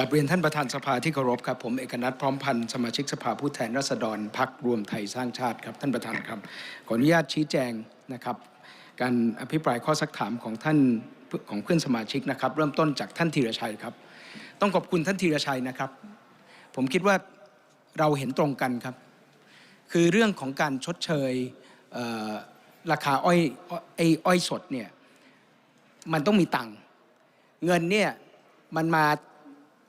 กับเรียนท่านประธานสภาที่เคารพครับ ผมเอกนัทพร้อมพันธ์สมาชิกสภาผู้แทนราษฎรพักรวมไทยสร้างชาติครับท่านประธานครับขออนุญาตชี้แจงนะครับ การอภิปรายข้อสักถามของท่านของเพื่อนสมาชิกนะครับ เริ่มต้นจากท่านธีรชัยครับ ต้องขอบคุณท่านธีรชัยนะครับ ผมคิดว่าเราเห็นตรงกันครับ คือเรื่องของการชดเชยเราคาอ้อยอ้ออ้อยสดเนี่ยมันต้องมีตังค์เงินเนี่ยมันมา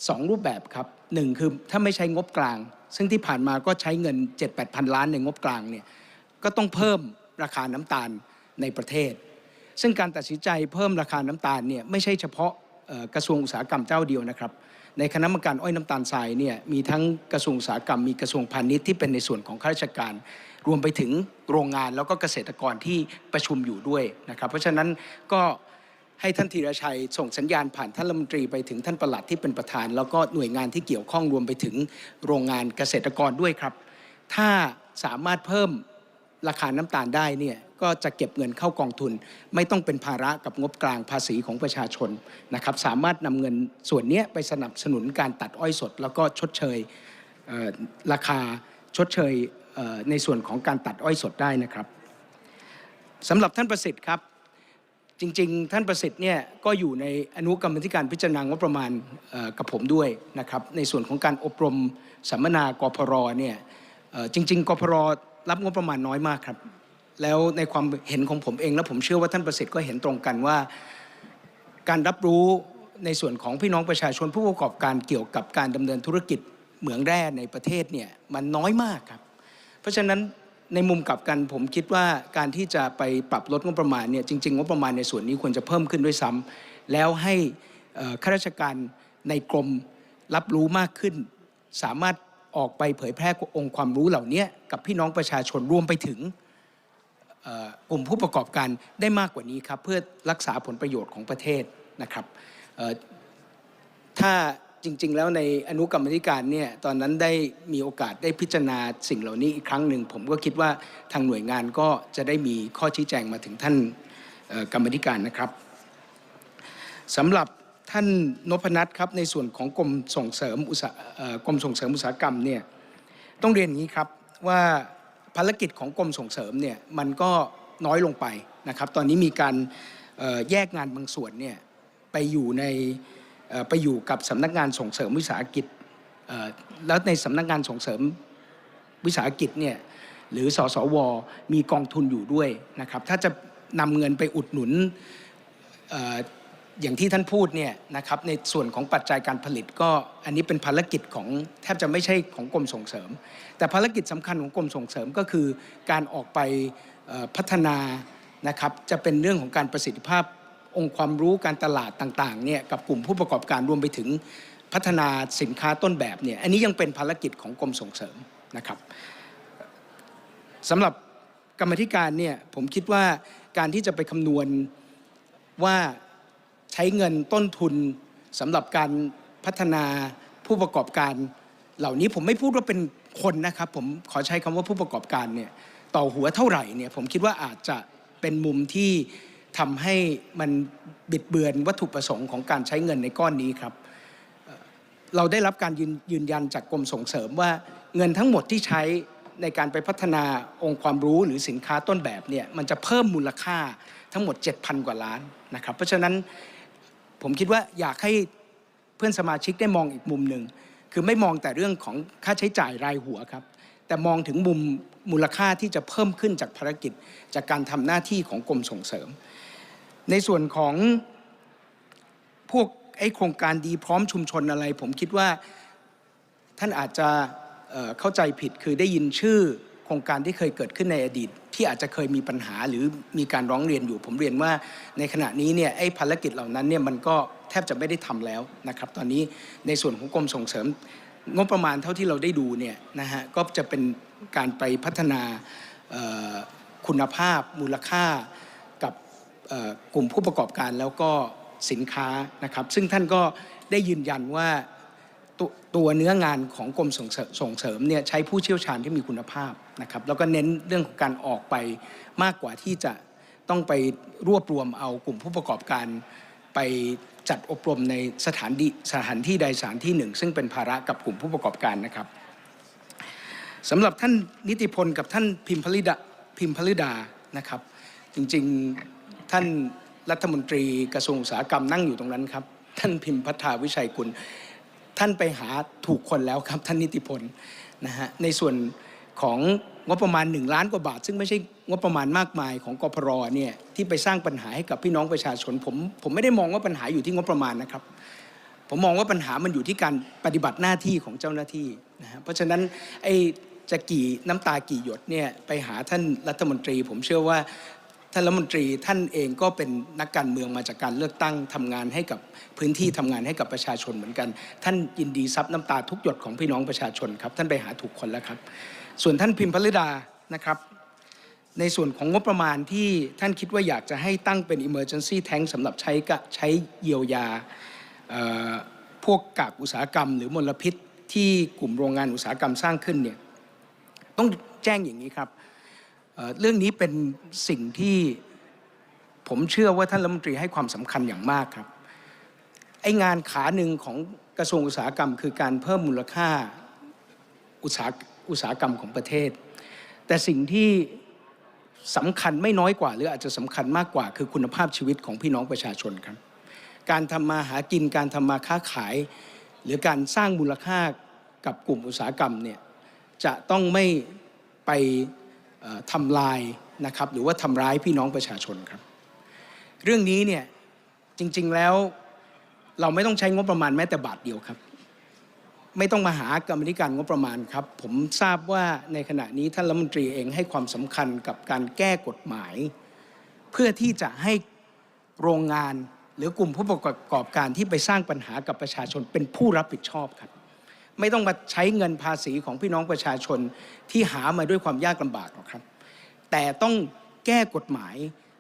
สองรูปแบบครับหนึ่งคือถ้าไม่ใช้งบกลาง ซึ่งที่ผ่านมาก็ใช้เงิน 7 8พันล้านในงบกลางเนี่ยก็ต้องเพิ่มราคาน้ำตาลในประเทศ ซึ่งการตัดสินใจเพิ่มราคาน้ำตาลเนี่ยไม่ใช่เฉพาะกระทรวงอุตสาหกรรมเจ้าเดียวนะครับ ในคณะกรรมการอ้อยน้ำตาลทรายเนี่ยมีทั้งกระทรวงอุตสาหกรรมมีกระทรวงพาณิชย์ที่เป็นในส่วนของข้าราชการ รวมไปถึงโรงงานแล้วก็เกษตรกรที่ประชุมอยู่ด้วยนะครับ เพราะฉะนั้นก็ ให้ท่านธีรชัย ส่งสัญญาณผ่านท่านรัฐมนตรีไปถึงท่านประหลัดที่เป็นประธาน แล้วก็หน่วยงานที่เกี่ยวข้องรวมไปถึงโรงงานเกษตรกรด้วยครับ ถ้าสามารถเพิ่มราคาน้ำตาลได้เนี่ยก็จะเก็บเงินเข้ากองทุน ไม่ต้องเป็นภาระกับงบกลางภาษีของประชาชนนะครับ สามารถนำเงินส่วนนี้ไปสนับสนุนการตัดอ้อยสด แล้วก็ชดเชยเราคาชดเชยเในส่วนของการตัดอ้อยสดได้นะครับสำหรับท่านประสิทธิ์ครับ จริง ๆ ท่านประสิทธิ์เนี่ยก็อยู่ในอนุกรรมธิการพิจารณางบประมาณกับผมด้วยนะครับในส่วนของการอบรมสัมมนากพรเนี่ยจริง ๆกพรรับงบประมาณน้อยมากครับ แล้วในความเห็นของผมเอง และผมเชื่อว่าท่านประสิทธิ์ก็เห็นตรงกันว่า การรับรู้ในส่วนของพี่น้องประชาชนผู้ประกอบการเกี่ยวกับการดำเนินธุรกิจเหมืองแร่ในประเทศเนี่ยมันน้อยมากครับ เพราะฉะนั้น ในมุมกลับกันผมคิดว่าการที่จะไปปรับลดงบประมาณเนี่ยจริงๆงบประมาณในส่วนนี้ควรจะเพิ่มขึ้นด้วยซ้ำแล้วให้ข้าราชการในกรมรับรู้มากขึ้น สามารถออกไปเผยแพร่องค์ความรู้เหล่านี้กับพี่น้องประชาชนรวมไปถึงกลุ่มผู้ประกอบการได้มากกว่านี้ครับ เพื่อรักษาผลประโยชน์ของประเทศนะครับถ้า จริง ๆ แล้วในอนุกรรมธิการเนี่ยตอนนั้นได้มีโอกาสได้พิจารณาสิ่งเหล่านี้อีกครั้งหนึ่ง ผมก็คิดว่าทางหน่วยงานก็จะได้มีข้อชี้แจงมาถึงท่านกรรมธิการนะครับสำหรับท่านนพนัทครับในส่วนของกรมส่งเสริมอุตสาเอ่อกรมส่งเสริมอุตสาหกรรมเนี่ยต้องเรียนอย่างนี้ครับว่าภารกิจของกรมส่งเสริมเนี่ยมันก็น้อยลงไปนะครับ ตอนนี้มีการแยกงานบางส่วนเนี่ยไปอยู่ใน ไปอยู่กับสำนักงานส่งเสริมวิสาหกิจแล้วในสำนักงานส่งเสริมวิสาหกิจเนี่ยหรือสสว มีกองทุนอยู่ด้วยนะครับถ้าจะนำเงินไปอุดหนุนอย่างที่ท่านพูดเนี่ยนะครับในส่วนของปัจจัยการผลิตก็อันนี้เป็นภารกิจของแทบจะไม่ใช่ของกรมส่งเสริม แต่ภารกิจสำคัญของกรมส่งเสริมก็คือการออกไปพัฒนานะครับจะเป็นเรื่องของการประสิทธิภาพ องค์ความรู้การตลาดต่างๆเนี่ยกับกลุ่มผู้ประกอบการรวมไปถึงพัฒนาสินค้าต้นแบบเนี่ยอันนี้ยังเป็นภารกิจของกรมส่งเสริมนะครับสำหรับกรรมธิการเนี่ยผมคิดว่าการที่จะไปคำนวณว่าใช้เงินต้นทุนสำหรับการพัฒนาผู้ประกอบการ เหล่านี้ผมไม่พูดว่าเป็นคนนะครับ ผมขอใช้คำว่าผู้ประกอบการเนี่ยต่อหัวเท่าไหร่เนี่ยผมคิดว่าอาจจะเป็นมุมที่ ทำให้มันบิดเบือนวัตถุประสงค์ของการใช้เงินในก้อนนี้ครับ เราได้รับการยืนยืนยันจากกรมส่งเสริมว่าเงินทั้งหมดที่ใช้ในการไปพัฒนาองค์ความรู้หรือสินค้าต้นแบบเนี่ยมันจะเพิ่มมูลค่าทั้งหมด 7,000 กว่าล้านนะครับ เพราะฉะนั้นผมคิดว่าอยากให้เพื่อนสมาชิกได้มองอีกมุมหนึ่งคือไม่มองแต่เรื่องของค่าใช้จ่ายรายหัวครับ แต่มองถึงมุมมูลค่าที่จะเพิ่มขึ้นจากภารกิจ จากการทำหน้าที่ของกรมส่งเสริม ในส่วนของพวกไอ้โครงการดีพร้อมชุมชนอะไร ผมคิดว่าท่านอาจจะเเข้าใจผิดคือได้ยินชื่อโครงการที่เคยเกิดขึ้นในอดีต ที่อาจจะเคยมีปัญหาหรือมีการร้องเรียนอยู่ ผมเรียนว่าในขณะนี้เนี่ยไอ้ภารกิจเหล่านั้นเนี่ยมันก็แทบจะไม่ได้ทำแล้วนะครับ ตอนนี้ในส่วนของกรมส่งเสริมงบประมาณเท่าที่เราได้ดูเนี่ยนะฮะก็จะเป็นการไปพัฒนาคุณภาพมูลค่า กลุ่มผู้ประกอบการแล้วก็สินค้านะครับ ซึ่งท่านก็ได้ยืนยันว่าตัวตัวเนื้องานของกรมส่งเสริมส่งเสริมเนี่ยใช้ผู้เชี่ยวชาญที่มีคุณภาพนะครับ แล้วก็เน้นเรื่องของการออกไปมากกว่าที่จะต้องไปรวบรวมเอากลุ่มผู้ประกอบการ ไปจัดอบรมในสถานดีสถานที่ใดสถานที่หนึ่ง ซึ่งเป็นภาระกับกลุ่มผู้ประกอบการนะครับสำหรับท่านนิติพลกับท่านพิมพลิดาพิมพลิดานะครับ จริงๆ ท่านรัฐมนตรีกระทรวงอุตสาหกรรมนั่งอยู่ตรงนั้นครับ ท่านพิมพ์พัฒนาวิชัยกุล ท่านไปหาถูกคนแล้วครับ ท่านนิติพลนะฮะในส่วนของงบประมาณ 1 ล้านกว่าบาท ซึ่งไม่ใช่งบประมาณมากมายของกพรเนี่ยที่ไปสร้างปัญหาให้กับพี่น้องประชาชนผมผมไม่ได้มองว่าปัญหาอยู่ที่งบประมาณนะครับ ผมมองว่าปัญหามันอยู่ที่การปฏิบัติหน้าที่ของเจ้าหน้าที่นะฮะเพราะฉะนั้นไอ้จะกี่น้ำตากี่หยดเนี่ยไปหาท่านรัฐมนตรี ผมเชื่อว่า ท่านรัฐมนตรีท่านเองก็เป็นนักการเมืองมาจากการเลือกตั้งทำงานให้กับพื้นที่ทำงานให้กับประชาชนเหมือนกัน ท่านยินดีซับน้ำตาทุกหยดของพี่น้องประชาชนครับ ท่านไปหาถูกคนแล้วครับ ส่วนท่านพิมพ์ลิดานะครับ ในส่วนของงบประมาณที่ท่านคิดว่าอยากจะให้ตั้งเป็น emergency tank สำหรับใช้กะใช้เยียวยาพวกกากอุตสาหกรรม หรือมลพิษที่กลุ่มโรงงานอุตสาหกรรมสร้างขึ้นเนี่ยต้องแจ้งอย่างนี้ครับ เรื่องนี้เป็นสิ่งที่ผมเชื่อว่าท่านรัฐมนตรีให้ความสำคัญอย่างมากครับ ไอ้งานขาหนึ่งของกระทรวงอุตสาหกรรม คือการเพิ่มมูลค่าอุตสาหอุตสาหกรรมของประเทศ แต่สิ่งที่สำคัญไม่น้อยกว่า หรืออาจจะสำคัญมากกว่า คือคุณภาพชีวิตของพี่น้องประชาชนครับ การทำมาหากินการทำมาค้าขาย หรือการสร้างมูลค่ากับกลุ่มอุตสาหกรรมเนี่ยจะต้องไม่ไป ทำลายนะครับหรือว่าทำร้ายพี่น้องประชาชนครับ เรื่องนี้เนี่ยจริงๆแล้วเราไม่ต้องใช้งบประมาณแม้แต่บาทเดียวครับ ไม่ต้องมาหากรรมธิการงบประมาณครับ ผมทราบว่าในขณะนี้ท่านรัฐมนตรีเองให้ความสำคัญกับการแก้กฎหมาย เพื่อที่จะให้โรงงานหรือกลุ่มผู้ประกอบการที่ไปสร้างปัญหากับประชาชนเป็นผู้รับผิดชอบครับ ไม่ต้องมาใช้เงินภาษีของพี่น้องประชาชนที่หามาด้วยความยากลำบากหรอกครับ แต่ต้องแก้กฎหมาย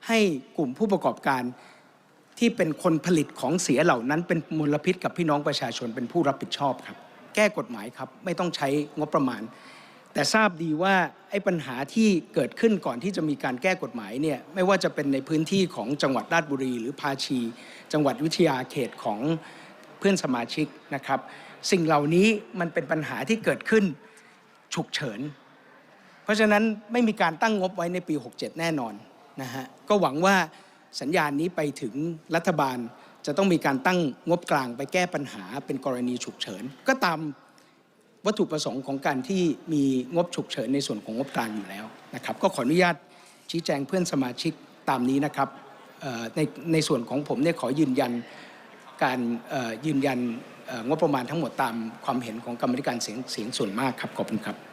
ให้กลุ่มผู้ประกอบการที่เป็นคนผลิตของเสียเหล่านั้นเป็นมลพิษกับพี่น้องประชาชนเป็นผู้รับผิดชอบครับ แก้กฎหมายครับไม่ต้องใช้งบประมาณ แต่ทราบดีว่าไอ้ปัญหาที่เกิดขึ้นก่อนที่จะมีการแก้กฎหมายเนี่ยไม่ว่าจะเป็นในพื้นที่ของจังหวัดราชบุรี หรือภาชี จังหวัดวิทยาเขตของเพื่อนสมาชิกนะครับ สิ่งเหล่านี้มันเป็นปัญหาที่เกิดขึ้นฉุกเฉิน เพราะฉะนั้นไม่มีการตั้งงบไว้ในปี 67 แน่นอนนะฮะก็หวังว่าสัญญาณนี้ไปถึงรัฐบาลจะต้องมีการตั้งงบกลางไปแก้ปัญหาเป็นกรณีฉุกเฉิน ก็ตามวัตถุประสงค์ของการที่มีงบฉุกเฉินในส่วนของงบกลางอยู่แล้วนะครับ ก็ขออนุญาตชี้แจงเพื่อนสมาชิกตามนี้นะครับในในส่วนของผมเนี่ยขอยืนยันการยืนยัน งบประมาณทั้งหมดตามความเห็นของกรรมธิการเสียงเสียงส่วนมากครับขอบคุณครับ